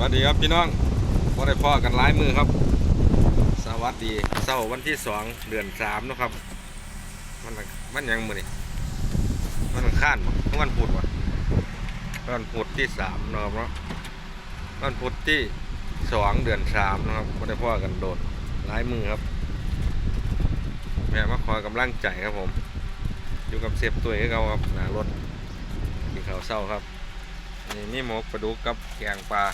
วัสดีครับพี่น้องพอได้พ่อกันหลายมือครับ สวัสดีเสาร์วันที่สองเดือนสามนะครับ มันมันยังมือนี่มันอังข้านบ่วันพุธวะวันพุธที่สามนะครับเนาะวันพุธที่สองเดือนสามนะครับพอได้พ่อกันโดดหลายมือครับแม่มาขอยกำลังใจครับผม อยู่กับเสียบตัวให้เขาครับหนารถกินข้าวเศร้าครับนี่มีหมกปลาดุกกับแกงปลา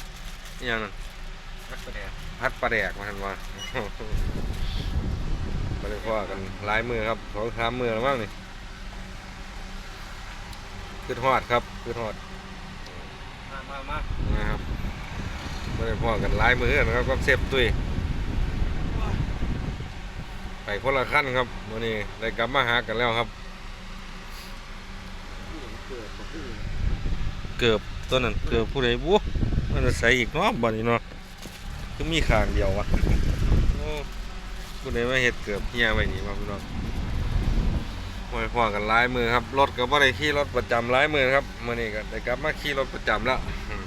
นี่ยังนั่นรักแสดงพัดปลาแดกมาทันว่ามาเลยพ่อกันหลายมือครับสองสามมือแล้วมั้งนี่ขึ้นฮอดครับขึ้นฮอดมามามานะครับมาเลยพ่อกันหลายมือนะครับกับเซฟตุ้ยไปคนละขั้นครับวันนี้ได้กลับมาหากันแล้วครับ เกิดของผู้อื่นเกือบตัวนั้นเกือบผู้ใดบุ มันจะใส่อีกเนาะบ่นี้เนาะคือมีข้างเดียววะโอ้ผู้ใดมาเฮ็ดเกือบเฮียไว้นี่มาพี่น้องห้อยพ่อกันหลายมือครับรถก็บ่ได้ขี่รถประจำหลายมือครับมื้อนี้ก็ได้กลับมาขี่รถประจำแล้วอืม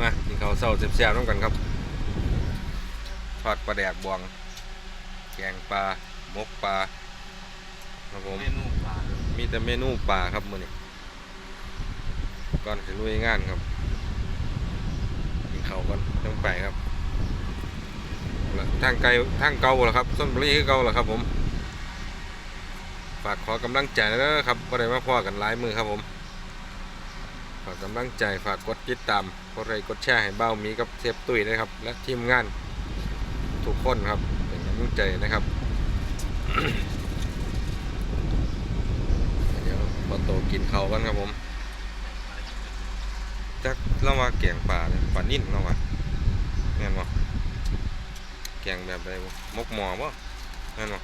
มากินข้าวเช้าแซ่บๆนำกันครับทอดปลาแดกบวงแกงปลาหมกปลาครับผมเมนูปลามีแต่เมนูปลาครับมื้อนี้ก่อนสิลุยงานครับกิน งไปครับทางไกลทางเก่าแล้วครับส้นบรีคือเก่าแล้วครับ ผม ฝากขอกำลังใจนะครับก็ได้มาพ่อกันหลายมือครับผม ฝากกำลังใจฝากกดติดตามกดไลค์กดแชร์ให้เบ้ามีกับเซฟตุ้ยนะครับ และทีมงานทุกคนครับเป็นกำลังใจนะครับเดี๋ยวพอโตกินเขากันครับผมจักเราว่าแกงป่าเนี่ยป่านิ่นเราว่า แม่นบ่แกงแบบใดบ่มกหมอบ่แม่นบ่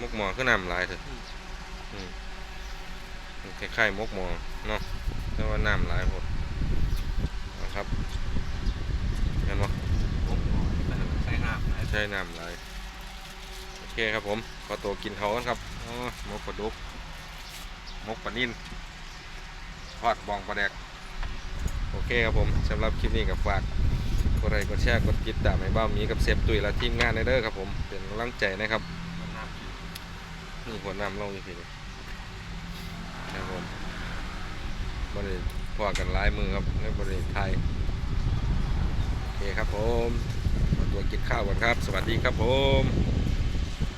มกหมอคือน้ำหลายเถอะอืมมันคล้ายๆมกหมอเนาะแต่ว่าน้ำหลายหมดนะครับแม่นบ่ผมใส่น้ำนะใช่น้ำหลายโอเคครับผมขอตัวกินเขาวกันครับอ๋อมกปลาดุกมกปลานิ่นทอดบองปลาแดกโอเคครับผมสำหรับคลิปนี้กับฝาก กดไลค์กดแชร์กดติดตามให้บ้ามีกับเซฟตุยและทีมงานในเด้อครับผมเป็นกำลังใจนะครับนี่หัวน้ำลงอยู่พี่นี่ครับผมบริพอกันลายมือครับในบริไทยโอเคครับผมมาตัวกินข้าวก่อนครับ สวัสดีครับผม